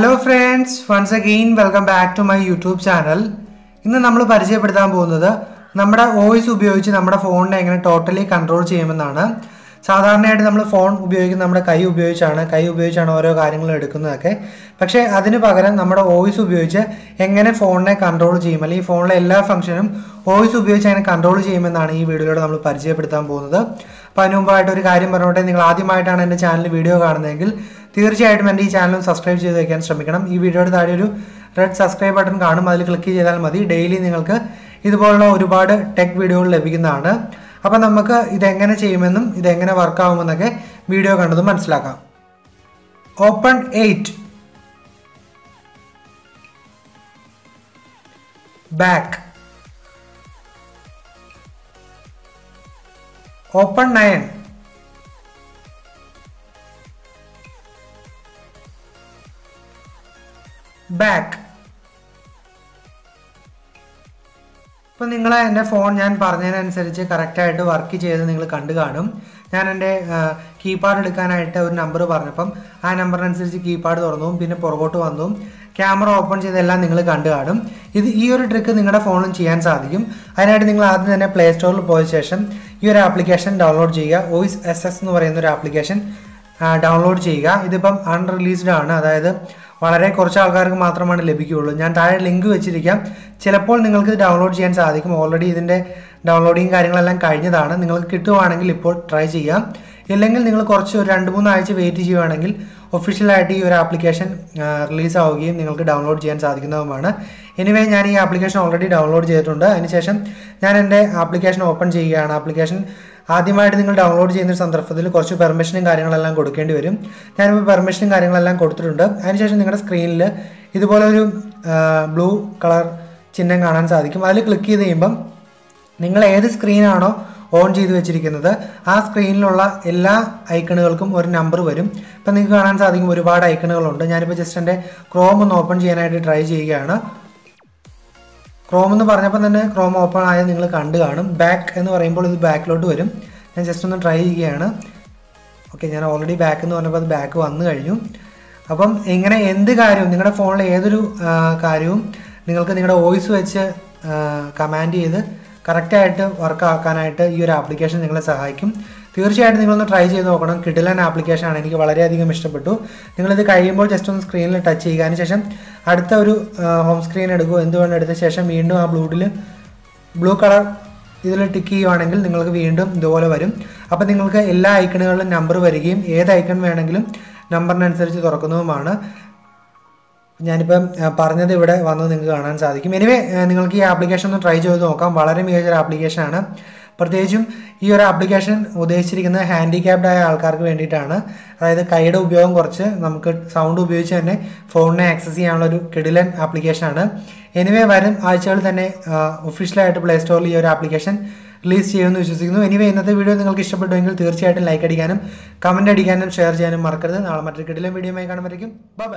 Hello friends once again welcome back to my YouTube channel ഇന്ന് നമ്മൾ പരിചയപ്പെടുത്താൻ പോകുന്നത് നമ്മുടെ വോയിസ് ഉപയോഗിച്ച് നമ്മുടെ ഫോണിനെ എങ്ങനെ ടോട്ടലി കൺട്രോൾ ചെയ്യുമെന്നാണ്. സാധാരണയായിട്ട് നമ്മൾ ഫോൺ ഉപയോഗിക്കുന്ന നമ്മുടെ കൈ ഉപയോഗിച്ചാണ് കൈ ഉപയോഗിച്ചാണ് ഓരോ കാര്യങ്ങളും എടുക്കുന്നതൊക്കെ. പക്ഷേ അതിന് പകരം നമ്മുടെ വോയിസ് ഉപയോഗിച്ച് എങ്ങനെ ഫോണിനെ കൺട്രോൾ ചെയ്യും അല്ലെങ്കിൽ ഫോണിലെ എല്ലാ ഫംഗ്ഷനും വോയിസ് ഉപയോഗിച്ച് അങ്ങനെ കൺട്രോൾ ചെയ്യുമെന്നാണ് ഈ വീഡിയോയിലൂടെ നമ്മൾ പരിചയപ്പെടുത്താൻ പോകുന്നത്. അപ്പോൾ അതിന് മുമ്പായിട്ട് ഒരു കാര്യം പറഞ്ഞോട്ടെ. നിങ്ങൾ ആദ്യമായിട്ടാണ് എന്റെ ചാനൽ വീഡിയോ കാണുന്നതെങ്കിൽ തീർച്ചയായിട്ടും എന്റെ ഈ ചാനലും സബ്സ്ക്രൈബ് ചെയ്ത് വയ്ക്കാൻ ശ്രമിക്കണം. ഈ വീഡിയോയുടെ താഴെ ഒരു റെഡ് സബ്സ്ക്രൈബ് ബട്ടൺ കാണും. അതിൽ ക്ലിക്ക് ചെയ്താൽ മതി. ഡെയിലി നിങ്ങൾക്ക് ഇതുപോലുള്ള ഒരുപാട് ടെക് വീഡിയോകൾ ലഭിക്കുന്നതാണ്. അപ്പം നമുക്ക് ഇതെങ്ങനെ ചെയ്യുമെന്നും ഇതെങ്ങനെ വർക്കാവുമെന്നൊക്കെ വീഡിയോ കണ്ടതും മനസ്സിലാക്കാം. Open eight back open nine back. ഇപ്പം നിങ്ങൾ എന്റെ ഫോൺ ഞാൻ പറഞ്ഞതിനനുസരിച്ച് കറക്റ്റായിട്ട് വർക്ക് ചെയ്ത് നിങ്ങൾ കണ്ടു കാണും. ഞാൻ എന്റെ കീപാഡ് എടുക്കാനായിട്ട് ഒരു നമ്പർ പറഞ്ഞപ്പം ആ നമ്പറിനനുസരിച്ച് കീപാഡ് തുറന്നു പിന്നെ പുറകോട്ട് വന്നു. ക്യാമറ ഓപ്പൺ ചെയ്തെല്ലാം നിങ്ങൾ കണ്ടു കാണും. ഇത് ഈ ഒരു ട്രിക്ക് നിങ്ങളുടെ ഫോണിലും ചെയ്യാൻ സാധിക്കും. അതിനായിട്ട് നിങ്ങൾ ആദ്യം തന്നെ പ്ലേ സ്റ്റോറിൽ പോയ ശേഷം ഈ ഒരു ആപ്ലിക്കേഷൻ ഡൗൺലോഡ് ചെയ്യുക. വോയിസ് എസ് എസ് എന്ന് പറയുന്ന ഒരു ആപ്ലിക്കേഷൻ ഡൗൺലോഡ് ചെയ്യുക. ഇതിപ്പം അൺറിലീസ്ഡ് ആണ്. അതായത് വളരെ കുറച്ച് ആൾക്കാർക്ക് മാത്രമാണ് ലഭിക്കുകയുള്ളൂ. ഞാൻ താഴെ ലിങ്ക് വെച്ചിരിക്കാം. ചിലപ്പോൾ നിങ്ങൾക്ക് ഡൗൺലോഡ് ചെയ്യാൻ സാധിക്കും. ഓൾറെഡി ഇതിന്റെ ഡൗൺലോഡിങ് കാര്യങ്ങളെല്ലാം കഴിഞ്ഞതാണ്. നിങ്ങൾക്ക് കിട്ടുവാണെങ്കിൽ ഇപ്പോൾ ട്രൈ ചെയ്യാം. ഇല്ലെങ്കിൽ നിങ്ങൾ കുറച്ച് ഒരു രണ്ട് മൂന്ന് ആഴ്ച വെയിറ്റ് ചെയ്യുവാണെങ്കിൽ ഒഫീഷ്യലായിട്ട് ഈ ഒരു ആപ്ലിക്കേഷൻ റിലീസ് ആവുകയും നിങ്ങൾക്ക് ഡൗൺലോഡ് ചെയ്യാൻ സാധിക്കുന്നതുമാണ്. എനിവേ ഞാൻ ഈ ആപ്ലിക്കേഷൻ ഓൾറെഡി ഡൗൺലോഡ് ചെയ്തിട്ടുണ്ട്. അതിനുശേഷം ഞാൻ എന്റെ ആപ്ലിക്കേഷൻ ഓപ്പൺ ചെയ്യുകയാണ്. ആപ്ലിക്കേഷൻ ആദ്യമായിട്ട് നിങ്ങൾ ഡൗൺലോഡ് ചെയ്യുന്ന ഒരു സന്ദർഭത്തിൽ കുറച്ച് പെർമിഷനും കാര്യങ്ങളെല്ലാം കൊടുക്കേണ്ടി വരും. ഞാനിപ്പോൾ പെർമിഷനും കാര്യങ്ങളെല്ലാം കൊടുത്തിട്ടുണ്ട്. അതിനുശേഷം നിങ്ങളുടെ സ്ക്രീനിൽ ഇതുപോലെ ഒരു ബ്ലൂ കളർ ചിഹ്നം കാണാൻ സാധിക്കും. അതിൽ ക്ലിക്ക് ചെയ്ത് കഴിയുമ്പം നിങ്ങൾ ഏത് സ്ക്രീനാണോ ഓൺ ചെയ്ത് വെച്ചിരിക്കുന്നത് ആ സ്ക്രീനിലുള്ള എല്ലാ ഐക്കണുകൾക്കും ഒരു നമ്പർ വരും. ഇപ്പം നിങ്ങൾക്ക് കാണാൻ സാധിക്കും ഒരുപാട് ഐക്കണുകളുണ്ട് ഞാനിപ്പോൾ ജസ്റ്റ് എന്റെ ക്രോം ഒന്ന് ഓപ്പൺ ചെയ്യാനായിട്ട് ട്രൈ ചെയ്യുകയാണ്. ക്രോം എന്ന് പറഞ്ഞപ്പോൾ തന്നെ ക്രോം ഓപ്പൺ ആയത് നിങ്ങൾ കണ്ടു കാണും. ബാക്ക് എന്ന് പറയുമ്പോൾ ഇത് ബാക്കിലോട്ട് വരും. ഞാൻ ജസ്റ്റ് ഒന്ന് ട്രൈ ചെയ്യുകയാണ്. ഓക്കെ ഞാൻ ഓൾറെഡി ബാക്ക് എന്ന് പറഞ്ഞപ്പോൾ അത് ബാക്ക് വന്നു കഴിഞ്ഞു. അപ്പം ഇങ്ങനെ എന്ത് കാര്യവും നിങ്ങളുടെ ഫോണിലെ ഏതൊരു കാര്യവും നിങ്ങൾക്ക് നിങ്ങളുടെ വോയിസ് വെച്ച് കമാൻഡ് ചെയ്ത് കറക്റ്റായിട്ട് വർക്ക് ആക്കാനായിട്ട് ഈ ഒരു ആപ്ലിക്കേഷൻ നിങ്ങളെ സഹായിക്കും. തീർച്ചയായിട്ടും നിങ്ങളൊന്ന് ട്രൈ ചെയ്ത് നോക്കണം. കിഡിലൻ ആപ്ലിക്കേഷൻ ആണ് എനിക്ക് വളരെയധികം ഇഷ്ടപ്പെട്ടു. നിങ്ങളിത് കഴിയുമ്പോൾ ജസ്റ്റ് ഒന്ന് സ്ക്രീനിൽ ടച്ച് ചെയ്യുക. അതിനുശേഷം അടുത്ത ഒരു ഹോം സ്ക്രീൻ എടുക്കുക എന്ത് വേണം എടുത്ത ശേഷം വീണ്ടും ആ ബ്ലൂഡിൽ ബ്ലൂ കളർ ഇതിൽ ടിക്ക് ചെയ്യുവാണെങ്കിൽ നിങ്ങൾക്ക് വീണ്ടും ഇതുപോലെ വരും. അപ്പോൾ നിങ്ങൾക്ക് എല്ലാ ഐക്കണുകളിലും നമ്പർ വരികയും ഏത് ഐക്കൺ വേണമെങ്കിലും നമ്പറിനനുസരിച്ച് തുറക്കുന്നതുമാണ്. ഞാനിപ്പം പറഞ്ഞത് ഇവിടെ വന്ന് നിങ്ങൾക്ക് കാണാൻ സാധിക്കും. എനിവേ നിങ്ങൾക്ക് ഈ ആപ്ലിക്കേഷൻ ഒന്ന് ട്രൈ ചെയ്ത് നോക്കാം. വളരെ മികച്ചൊരു ആപ്ലിക്കേഷനാണ് പ്രത്യേകിച്ചും ഈ ഒരു ആപ്ലിക്കേഷൻ ഉദ്ദേശിച്ചിരിക്കുന്നത് ഹാൻഡിക്യാപ്ഡ് ആയ ആൾക്കാർക്ക് വേണ്ടിയിട്ടാണ്. അതായത് കൈയുടെ ഉപയോഗം കുറച്ച് നമുക്ക് സൗണ്ട് ഉപയോഗിച്ച് തന്നെ ഫോണിനെ ആക്സസ് ചെയ്യാനുള്ള ഒരു കിടിലൻ ആപ്ലിക്കേഷനാണ് എനിവേ വരും ആഴ്ചകളിൽ തന്നെ ഒഫീഷ്യലായിട്ട് പ്ലേ സ്റ്റോറിൽ ഈ ഒരു ആപ്ലിക്കേഷൻ റിലീസ് ചെയ്യുമെന്ന് വിശ്വസിക്കുന്നു. എനിവേ ഇന്നത്തെ വീഡിയോ നിങ്ങൾക്ക് ഇഷ്ടപ്പെട്ടുവെങ്കിൽ തീർച്ചയായിട്ടും ലൈക്ക് അടിക്കാനും കമന്റ് അടിക്കാനും ഷെയർ ചെയ്യാനും മറക്കരുത്. നാളെ മറ്റൊരു കിടിലൻ വീഡിയോയുമായി കാണുമ്പോഴേക്കും. ബൈ